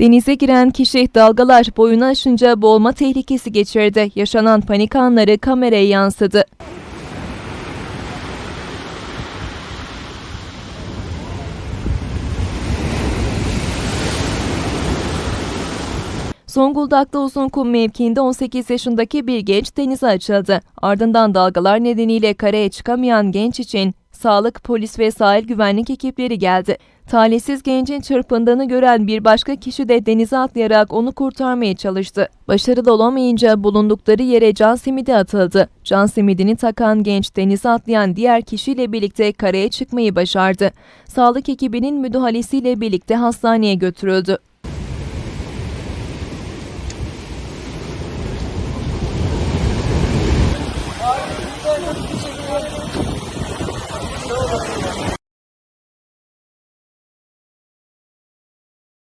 Denize giren kişi dalgalar boyunu aşınca boğulma tehlikesi geçirdi. Yaşanan panik anları kameraya yansıdı. Zonguldak'ta Uzunkum mevkiinde 18 yaşındaki bir genç denize açıldı. Ardından dalgalar nedeniyle karaya çıkamayan genç için sağlık, polis ve sahil güvenlik ekipleri geldi. Talihsiz gencin çırpındığını gören bir başka kişi de denize atlayarak onu kurtarmaya çalıştı. Başarılı olamayınca bulundukları yere can simidi atıldı. Can simidini takan genç denize atlayan diğer kişiyle birlikte karaya çıkmayı başardı. Sağlık ekibinin müdahalesiyle birlikte hastaneye götürüldü.